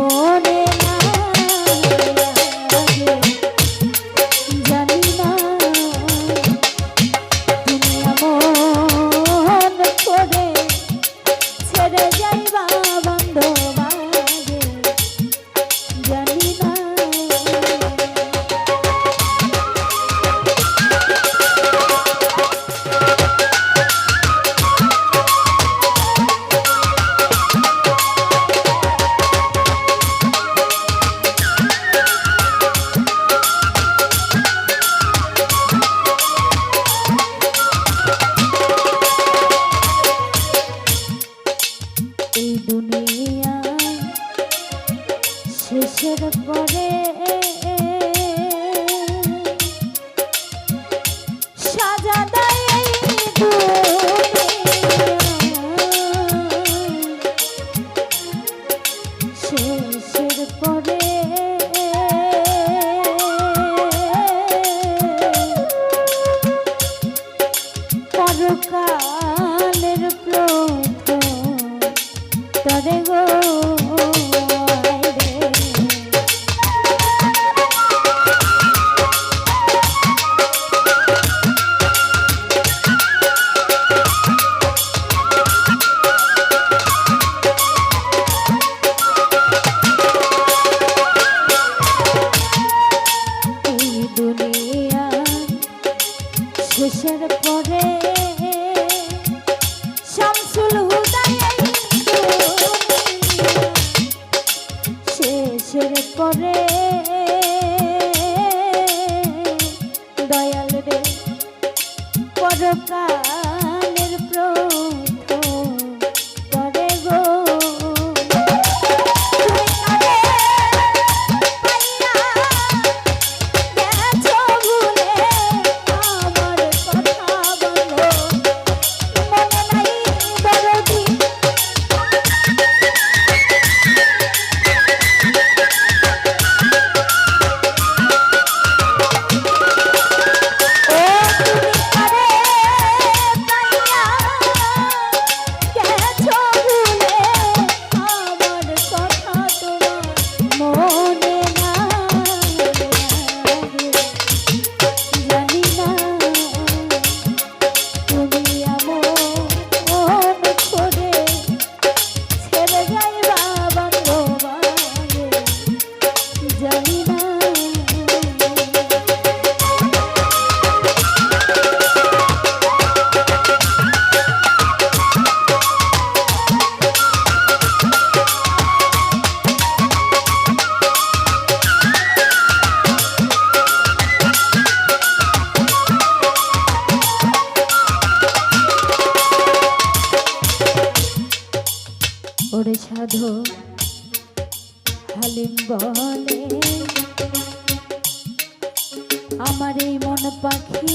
মনে correr. সাধু। হালিম বলে আমার এই মন পাখি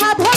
my brother.